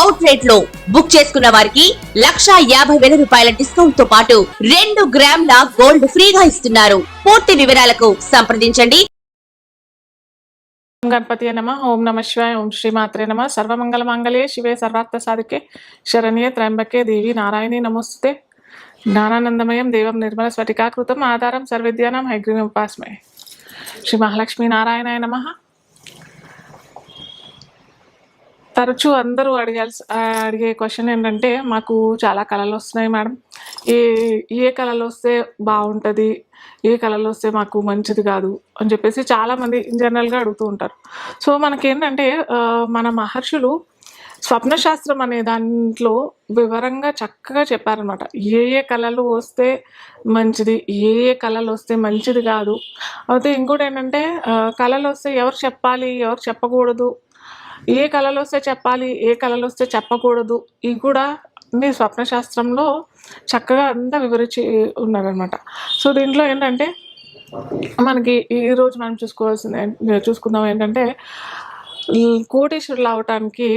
Out రేట్లో book చేసుకున్న వారికి లక్షా యాభై వేల రూపాయల డిస్కౌంట్తో పాటు రెండు గ్రాముల గోల్డ్ ఫ్రీగా ఇస్తున్నారు. పూర్తి వివరాలకు సంప్రదించండి. గణపతి నమ ఓం నమ శివాయ ఓం శ్రీమాత్రే నమ. సర్వమంగళ మంగళే శివే సర్వార్థ సాధికే. శరణ్యే త్రయంబకే దేవి నారాయణి నమస్తే జ్ఞానానందమయం దేవం నిర్మల స్ఫటికాకృతం ఆధారం సర్వేద్యానం హైగ్రీవం ఉపాస్మే. శ్రీ మహాలక్ష్మి నారాయణాయ నమ. తరచూ అందరూ అడిగాల్సి అడిగే క్వశ్చన్ ఏంటంటే మాకు చాలా కళలు వస్తున్నాయి మేడం. ఏ ఏ కళలు వస్తే బాగుంటుంది? ఏ కళలు వస్తే మాకు మంచిది కాదు? అని చెప్పేసి చాలామంది జనరల్గా అడుగుతూ ఉంటారు. సో మనకేంటంటే మన మహర్షులు స్వప్నశాస్త్రం అనే దాంట్లో వివరంగా చక్కగా చెప్పారనమాట ఏ ఏ కళలు వస్తే మంచిది? ఏ ఏ కళలు వస్తే మంచిది కాదు? అయితే ఇంకోటి ఏంటంటే కళలు వస్తే ఎవరు చెప్పాలి? ఎవరు చెప్పకూడదు? ఏ కళలు వస్తే చెప్పాలి ఏ కళలు వస్తే చెప్పకూడదు ఇవి కూడా మీ స్వప్నశాస్త్రంలో చక్కగా అంతా వివరించి ఉన్నారనమాట సో దీంట్లో ఏంటంటే మనకి ఈ రోజు మనం చూసుకోవాల్సింది చూసుకుందాం ఏంటంటే కోటేశ్వరులు అవటానికి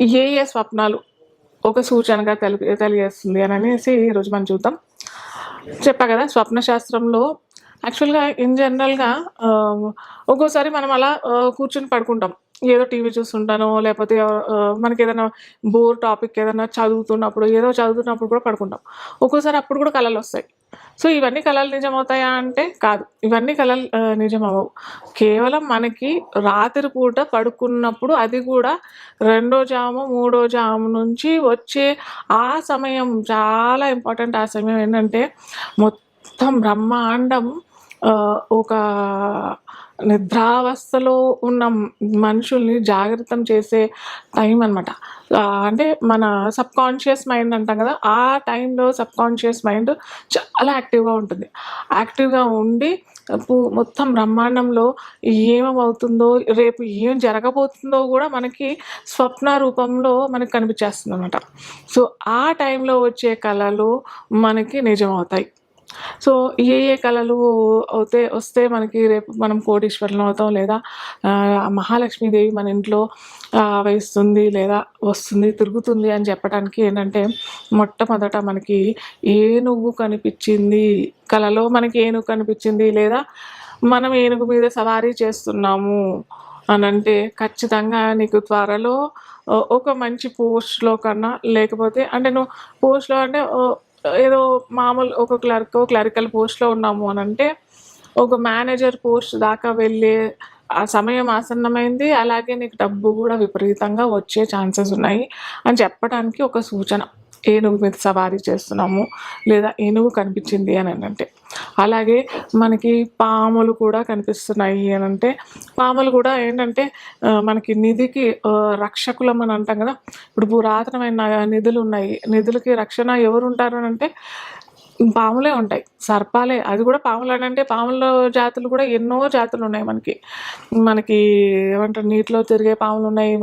ఏ ఏ స్వప్నాలు ఒక సూచనగా తెలి తెలియజేస్తుంది అని అనేసి ఈరోజు మనం చూద్దాం. చెప్పా కదా స్వప్న శాస్త్రంలో యాక్చువల్గా ఇన్ జనరల్గా ఒక్కోసారి మనం అలా కూర్చొని కూర్చుని పడుకుంటాం. ఏదో టీవీ చూస్తుంటానో లేకపోతే మనకి ఏదైనా బోర్ టాపిక్ ఏదైనా చదువుతున్నప్పుడు ఏదో చదువుతున్నప్పుడు కూడా పడుకుంటాం. ఒక్కోసారి అప్పుడు కూడా కళలు వస్తాయి. సో ఇవన్నీ కళలు నిజమవుతాయా అంటే కాదు. ఇవన్నీ కళలు నిజం అవ్వవు కేవలం మనకి రాత్రి పూట పడుకున్నప్పుడు అది కూడా రెండో జాము మూడో జాము నుంచి వచ్చే ఆ సమయం చాలా ఇంపార్టెంట్ ఆ సమయం ఏంటంటే మొత్తం బ్రహ్మాండం ఒక నిద్రావస్థలో ఉన్న మనుషుల్ని జాగ్రత్తం చేసే టైం అనమాట అంటే మన సబ్ కాన్షియస్ మైండ్ అంటాం కదా ఆ టైంలో సబ్ కాన్షియస్ మైండ్ చాలా యాక్టివ్గా ఉంటుంది. యాక్టివ్గా ఉండి మొత్తం బ్రహ్మాండంలో ఏమవుతుందో రేపు ఏం జరగబోతుందో కూడా మనకి స్వప్న రూపంలో మనకి కనిపించేస్తుంది అనమాట సో ఆ టైంలో వచ్చే కళలు మనకి నిజమవుతాయి. సో ఏ ఏ కళలు అవుతే వస్తే మనకి రేపు మనం కోటీశ్వరులం అవుతాం లేదా మహాలక్ష్మీదేవి మన ఇంట్లో వేస్తుంది లేదా వస్తుంది తిరుగుతుంది అని చెప్పడానికి ఏంటంటే మొట్టమొదట మనకి ఏనుగు కనిపించింది కళలో మనకి ఏనుగు కనిపించింది లేదా మనం ఏనుగు మీద సవారీ చేస్తున్నాము అని అంటే ఖచ్చితంగా నీకు త్వరలో ఒక మంచి పోస్ట్లో కన్నా లేకపోతే అంటే నువ్వు పోస్ట్లో అంటే ఏదో మామూలు ఒక క్లర్క్ క్లరికల్ పోస్ట్లో ఉన్నాము అని అంటే ఒక మేనేజర్ పోస్ట్ దాకా వెళ్ళే ఆ సమయం ఆసన్నమైంది. అలాగే నీకు డబ్బు కూడా విపరీతంగా వచ్చే ఛాన్సెస్ ఉన్నాయి అని చెప్పడానికి ఒక సూచన. ఏనుగు మీద సవారీ చేస్తున్నాము లేదా ఏనుగు కనిపించింది అని అంటే. అలాగే మనకి పాములు కూడా కనిపిస్తున్నాయి అని అంటే. పాములు కూడా ఏంటంటే మనకి నిధికి రక్షకులం అని అంటాం కదా. ఇప్పుడు పురాతనమైన నిధులు ఉన్నాయి. నిధులకి రక్షణ ఎవరు ఉంటారు అని అంటే పాములే ఉంటాయి. సర్పాలే. అది కూడా పాములు అంటే పాముల జాతులు కూడా ఎన్నో జాతులు ఉన్నాయి మనకి. మనకి ఏమంటారు? నీటిలో తిరిగే పాములు ఉన్నాయి.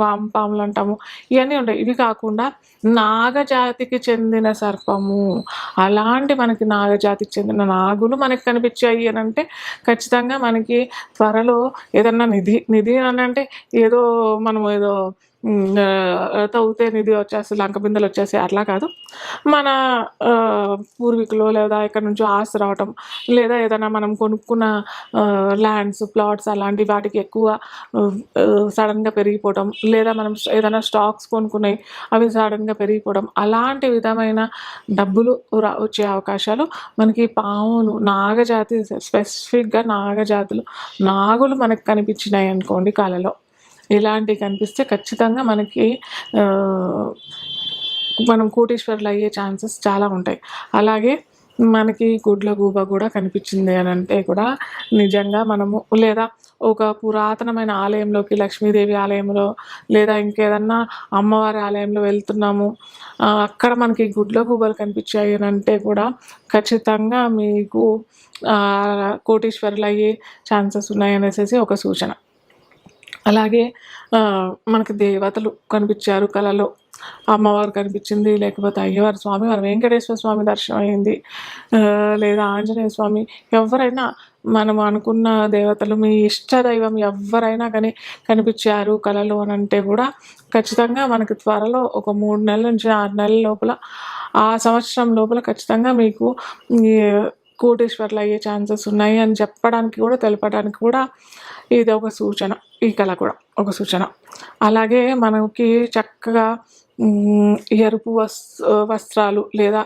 వామ పాములు అంటాము. ఇవన్నీ ఉంటాయి. ఇవి కాకుండా నాగజాతికి చెందిన సర్పము. అలాంటి మనకి నాగజాతికి చెందిన నాగులు మనకి కనిపించాయి అని అంటే ఖచ్చితంగా మనకి త్వరలో ఏదన్నా నిధి నిధి అని అంటే ఏదో మనం ఏదో తవ్వితే నిధి వచ్చేసి లంక బిందెలు వచ్చేసి అట్లా కాదు. మన పూర్వీకులు లేదా ఇక్కడ నుంచి ఆస్తి రావటం లేదా ఏదైనా మనం కొనుక్కున్న ల్యాండ్స్ ప్లాట్స్ అలాంటి వాటికి ఎక్కువ సడన్గా పెరిగిపోవడం లేదా మనం ఏదైనా స్టాక్స్ కొనుక్కున్నాయి అవి సడన్గా పెరిగిపోవడం అలాంటి విధమైన డబ్బులు వచ్చే అవకాశాలు మనకి పాములు నాగజాతి స్పెసిఫిక్గా నాగజాతులు నాగులు మనకు కనిపించినాయి అనుకోండి కళలో ఇలాంటివి కనిపిస్తే ఖచ్చితంగా మనకి మనం కోటేశ్వరులు అయ్యే ఛాన్సెస్ చాలా ఉంటాయి. అలాగే మనకి గుడ్ల గూబ కూడా కనిపించింది అని అంటే కూడా నిజంగా మనము లేదా ఒక పురాతనమైన ఆలయంలోకి లక్ష్మీదేవి ఆలయంలో లేదా ఇంకేదన్నా అమ్మవారి ఆలయంలో వెళ్తున్నాము అక్కడ మనకి గుడ్ల గూబలు కనిపించాయి అని అంటే కూడా ఖచ్చితంగా మీకు కోటేశ్వరులు కోటీశ్వరులు అయ్యే ఛాన్సెస్ ఉన్నాయి అనేసి ఒక సూచన. అలాగే మనకి దేవతలు కనిపించారు కళలో అమ్మవారు కనిపించింది లేకపోతే అయ్యవారి స్వామి వారు వెంకటేశ్వర స్వామి దర్శనం అయింది లేదా ఆంజనేయ స్వామి. ఎవరైనా మనం అనుకున్న దేవతలు మీ ఇష్ట దైవం ఎవరైనా కానీ కనిపించారు కళలు అని అంటే కూడా ఖచ్చితంగా మనకి త్వరలో ఒక మూడు నెలల నుంచి ఆరు నెలల లోపల ఆ సంవత్సరం లోపల ఖచ్చితంగా మీకు కోటేశ్వర్లు అయ్యే ఛాన్సెస్ ఉన్నాయి అని చెప్పడానికి కూడా తెలపడానికి కూడా ఇది ఒక సూచన. ఈ కళ కూడా ఒక సూచన. అలాగే మనకి చక్కగా ఎరుపు వస్ వస్త్రాలు లేదా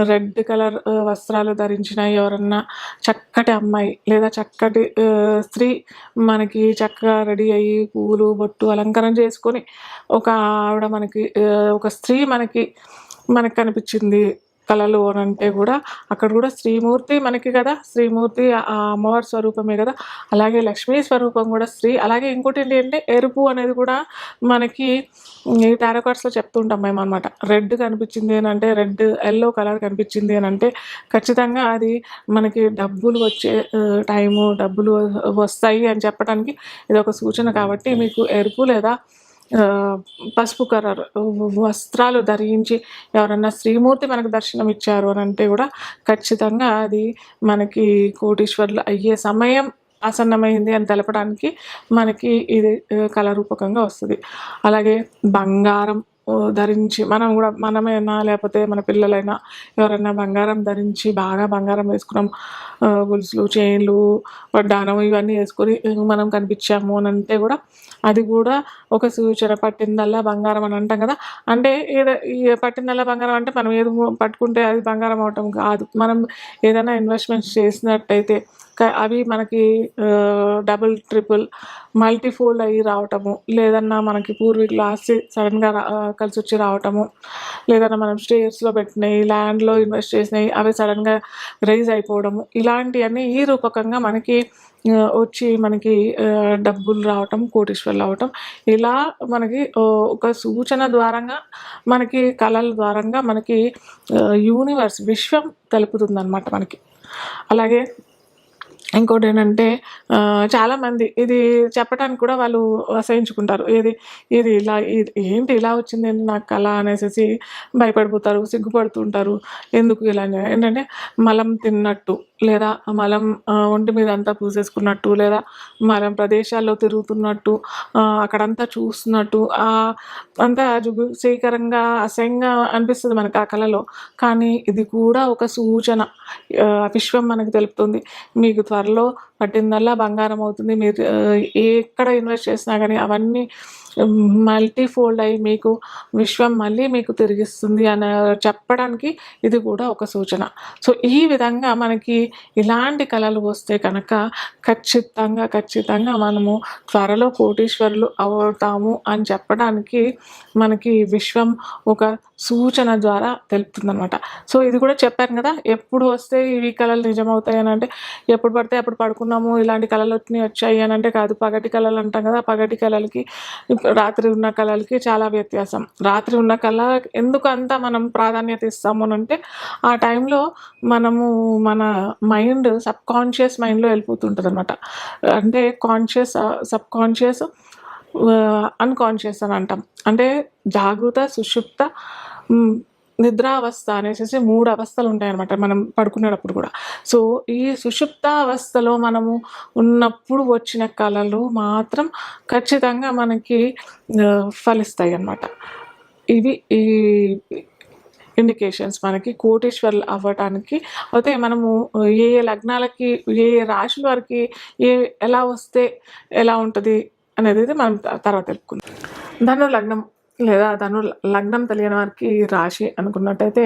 రెడ్ కలర్ వస్త్రాలు ధరించిన ఎవరన్నా చక్కటి అమ్మాయి లేదా చక్కటి స్త్రీ మనకి చక్కగా రెడీ అయ్యి పువ్వులు బొట్టు అలంకరణ చేసుకొని ఒక ఆవిడ మనకి ఒక స్త్రీ మనకి మనకు కనిపించింది కళలు అని అంటే కూడా అక్కడ కూడా శ్రీమూర్తి మనకి కదా శ్రీమూర్తి అమ్మవారి స్వరూపమే కదా. అలాగే లక్ష్మీ స్వరూపం కూడా స్త్రీ అలాగే ఇంకోటి ఏంటి అంటే ఎరుపు అనేది కూడా మనకి ఈ టారో కార్డ్స్లో చెప్తుంటాం మేము అనమాట రెడ్ కనిపించింది అని అంటే రెడ్ ఎల్లో కలర్ కనిపించింది అని అంటే ఖచ్చితంగా అది మనకి డబ్బులు వచ్చే టైము డబ్బులు వస్తాయి అని చెప్పడానికి ఇది ఒక సూచన కాబట్టి మీకు ఎరుపు లేదా పసుపు కలర్ వస్త్రాలు ధరించి ఎవరన్నా శ్రీమూర్తి మనకు దర్శనం ఇచ్చారు అని అంటే కూడా ఖచ్చితంగా అది మనకి కోటీశ్వర్లు అయ్యే సమయం ఆసన్నమైంది అని తెలపడానికి మనకి ఇది కళారూపకంగా వస్తుంది. అలాగే బంగారం ధరించి మనం కూడా మనమైనా లేకపోతే మన పిల్లలైనా ఎవరైనా బంగారం ధరించి బాగా బంగారం వేసుకున్నాం గొలుసులు చైన్లు వడ్డానం ఇవన్నీ వేసుకొని మనం కనిపించాము అని అంటే కూడా అది కూడా ఒక సూచన. పట్టిందల్లా బంగారం అని అంటాం కదా. అంటే ఏదో ఈ పట్టిందల్లా బంగారం అంటే మనం ఏదో పట్టుకుంటే అది బంగారం అవటం కాదు. మనం ఏదైనా ఇన్వెస్ట్మెంట్స్ చేసినట్టయితే అవి మనకి డబుల్ ట్రిపుల్ మల్టీఫోల్డ్ అయ్యి రావటము లేదన్నా మనకి పూర్వీకులు ఆస్తి సడన్గా కలిసి వచ్చి రావటము లేదన్నా మనం స్టేట్స్లో పెట్టినవి ల్యాండ్లో ఇన్వెస్ట్ చేసినవి అవి సడన్గా రైజ్ అయిపోవడము ఇలాంటివన్నీ ఈ రూపకంగా మనకి వచ్చి మనకి డబ్బులు రావటం కోటీశ్వర్లు అవటం ఇలా మనకి ఒక సూచన ద్వారంగా మనకి కళల ద్వారంగా మనకి యూనివర్స్ విశ్వం తెలుపుతుంది అనమాట మనకి. అలాగే ఇంకోటి ఏంటంటే చాలామంది ఇది చెప్పడానికి కూడా వాళ్ళు అసహించుకుంటారు. ఏది ఇది ఇలా ఇది ఏంటి ఇలా వచ్చింది ఏంటి నాకు కళ అనేసి భయపడిపోతారు సిగ్గుపడుతుంటారు. ఎందుకు ఇలా ఏంటంటే మలం తిన్నట్టు లేదా మలం ఒంటి మీద అంతా పూసేసుకున్నట్టు లేదా మలం ప్రదేశాల్లో తిరుగుతున్నట్టు అక్కడంతా చూస్తున్నట్టు అంతా జుగుసీకరంగా అసహ్యంగా అనిపిస్తుంది మనకు ఆ కళలో. కానీ ఇది కూడా ఒక సూచన. విశ్వం మనకు తెలుపుతుంది. మీకు త్వరలో పట్టిందల్లా బంగారం అవుతుంది. మీరు ఎక్కడ ఇన్వెస్ట్ చేసినా కానీ అవన్నీ మల్టీ ఫోల్డ్ అయ్యి మీకు విశ్వం మళ్ళీ మీకు తిరిగిస్తుంది అని చెప్పడానికి ఇది కూడా ఒక సూచన. సో ఈ విధంగా మనకి ఇలాంటి కళలు వస్తే కనుక ఖచ్చితంగా ఖచ్చితంగా మనము త్వరలో కోటీశ్వరులు అవుతాము అని చెప్పడానికి మనకి విశ్వం ఒక సూచన ద్వారా తెలుపుతుందనమాట సో ఇది కూడా చెప్పాను కదా ఎప్పుడు వస్తే ఇవి కళలు నిజమవుతాయి అని అంటే ఎప్పుడు పడితే అప్పుడు పడుకున్నాము ఇలాంటి కళలు వచ్చినాయి వచ్చాయి అని అంటే కాదు. పగటి కళలు అంటాం కదా పగటి కళలకి రాత్రి ఉన్న కళలకి చాలా వ్యత్యాసం. రాత్రి ఉన్న కళ ఎందుకు అంత మనం ప్రాధాన్యత ఇస్తాము అని అంటే ఆ టైంలో మనము మన మైండ్ సబ్ కాన్షియస్ మైండ్లో వెళ్ళిపోతుంటుంది అనమాట అంటే కాన్షియస్ సబ్ కాన్షియస్ అన్కాన్షియస్ అని అంటాం. అంటే జాగృత సుషుప్త నిద్రావస్థ అనేసి మూడు అవస్థలు ఉంటాయన్నమాట మనం పడుకునేటప్పుడు కూడా. సో ఈ సుషుప్త అవస్థలో మనము ఉన్నప్పుడు వచ్చిన కళలు మాత్రం ఖచ్చితంగా మనకి ఫలిస్తాయి అన్నమాట ఇవి ఈ ఇండికేషన్స్ మనకి కోటేశ్వర్లు అవ్వటానికి అయితే మనము ఏ ఏ లగ్నాలకి ఏ ఏ రాశుల వారికి ఏ ఎలా వస్తే ఎలా ఉంటుంది అనేది అయితే మనం తర్వాత తెలుపుకుందాం. ధను లగ్నం లేదా ధను లగ్నం తెలియని వారికి రాశి అనుకున్నట్టయితే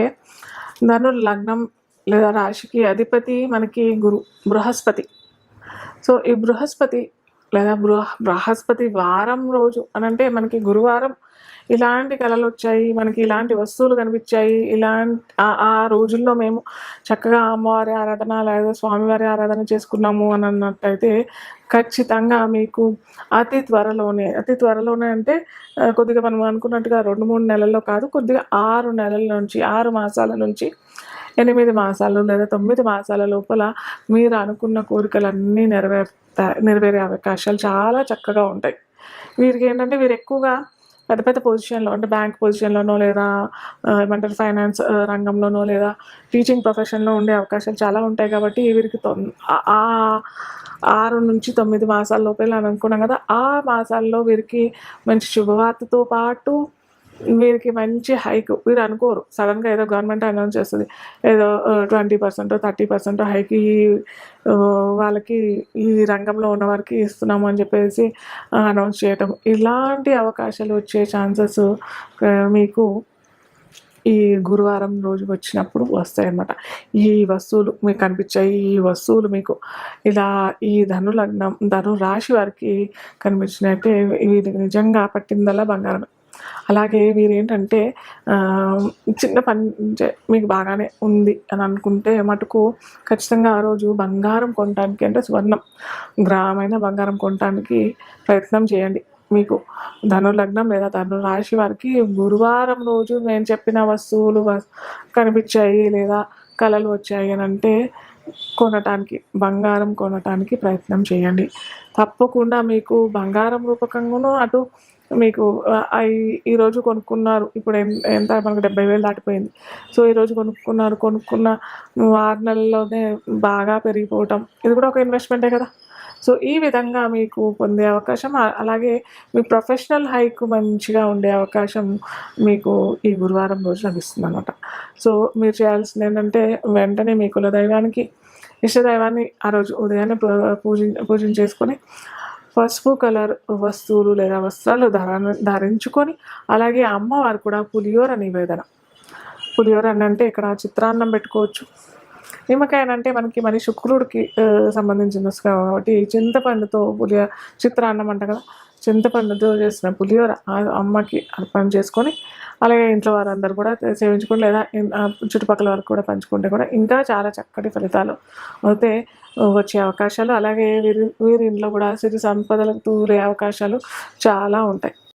ధను లగ్నం లేదా రాశికి అధిపతి మనకి గురు బృహస్పతి. సో ఈ బృహస్పతి లేదా బృహ బృహస్పతి వారం రోజు అని అంటే మనకి గురువారం ఇలాంటి కళలు వచ్చాయి మనకి ఇలాంటి వస్తువులు కనిపించాయి. ఇలాంటి ఆ- రోజుల్లో మేము చక్కగా అమ్మవారి ఆరాధన లేదా స్వామివారి ఆరాధన చేసుకున్నాము అని అన్నట్టయితే ఖచ్చితంగా మీకు అతి త్వరలోనే అతి త్వరలోనే అంటే కొద్దిగా మనం అనుకున్నట్టుగా రెండు మూడు నెలల్లో కాదు కొద్దిగా ఆరు నెలల నుంచి ఆరు మాసాల నుంచి ఎనిమిది మాసాలు లేదా తొమ్మిది మాసాల లోపల మీరు అనుకున్న కోరికలన్నీ నెరవేర్తా నెరవేరే అవకాశాలు చాలా చక్కగా ఉంటాయి. వీరికి ఏంటంటే వీరు ఎక్కువగా పెద్ద పెద్ద పొజిషన్లో అంటే బ్యాంక్ పొజిషన్లోనో లేదా ఏమంటారు ఫైనాన్స్ రంగంలోనో లేదా టీచింగ్ ప్రొఫెషన్లో ఉండే అవకాశాలు చాలా ఉంటాయి కాబట్టి వీరికి తొం- ఆ- ఆరు నుంచి తొమ్మిది మాసాల లోపల అని అనుకున్నాం కదా ఆ మాసాల్లో వీరికి మంచి శుభవార్తతో పాటు వీరికి మంచి హైక్ వీరు అనుకోరు. సడన్గా ఏదో గవర్నమెంట్ అనౌన్స్ చేస్తుంది. ఏదో twenty percent thirty percent hike ఈ వాళ్ళకి ఈ రంగంలో ఉన్న వారికి ఇస్తున్నాము అని చెప్పేసి అనౌన్స్ చేయటం. ఇలాంటి అవకాశాలు వచ్చే ఛాన్సెస్ మీకు ఈ గురువారం రోజు వచ్చినప్పుడు వస్తాయి అన్నమాట ఈ వస్తువులు మీకు కనిపించాయి ఈ వస్తువులు మీకు ఇలా ఈ ధనులగ్నం ధను రాశి వారికి కనిపించినట్టే ఇది నిజంగా పట్టిందల్లా బంగారం అలాగే వీరేంటంటే చిన్న పని మీకు బాగానే ఉంది అని అనుకుంటే మటుకు ఖచ్చితంగా ఆ రోజు బంగారం కొనడానికి అంటే స్వర్ణం గ్రామైన బంగారం కొనడానికి ప్రయత్నం చేయండి. మీకు ధనులగ్నం లేదా ధను రాశి వారికి గురువారం రోజు నేను చెప్పిన వస్తువులు వ- కనిపించాయి లేదా కళలు వచ్చాయి అని అంటే కొనటానికి బంగారం కొనటానికి ప్రయత్నం చేయండి. తప్పకుండా మీకు బంగారం రూపకంగాను అటు మీకు అవి ఈరోజు కొనుక్కున్నారు. ఇప్పుడు ఎంత మనకు డెబ్బై వేలు దాటిపోయింది. సో ఈరోజు కొనుక్కున్నారు. కొనుక్కున్న ఆరు నెలల్లోనే బాగా పెరిగిపోవటం. ఇది కూడా ఒక ఇన్వెస్ట్మెంటే కదా? సో ఈ విధంగా మీకు పొందే అవకాశం అలాగే మీ ప్రొఫెషనల్ హైక్ మంచిగా ఉండే అవకాశం మీకు ఈ గురువారం రోజు లభిస్తుంది అనమాట సో మీరు చేయాల్సింది ఏంటంటే వెంటనే మీ కులదైవానికి ఇష్టదైవాన్ని ఆ రోజు ఉదయాన్నే పూ- పూజ పూజన చేసుకొని పసుపు కలర్ వస్తువులు లేదా వస్త్రాలు ధర ధరించుకొని అలాగే అమ్మవారు కూడా పులిహోర నివేదన. పులిహోర అని అంటే ఇక్కడ చిత్రాన్నం పెట్టుకోవచ్చు. నిమ్మకాయ అంటే మనకి మరి శుక్రుడికి సంబంధించిన కాబట్టి చింతపండుతో పులిహోర చిత్రాన్నం అంట కదా. చింతపండుతో చేసిన పులిహోర అమ్మకి అర్పణ చేసుకొని అలాగే ఇంట్లో వారందరూ కూడా సేవించుకొని లేదా చుట్టుపక్కల వరకు కూడా పంచుకుంటే కూడా ఇంకా చాలా చక్కటి ఫలితాలు అయితే వచ్చే అవకాశాలు. అలాగే వీరి వీరి ఇంట్లో కూడా సిరి సంపదలకు తూరే అవకాశాలు చాలా ఉంటాయి.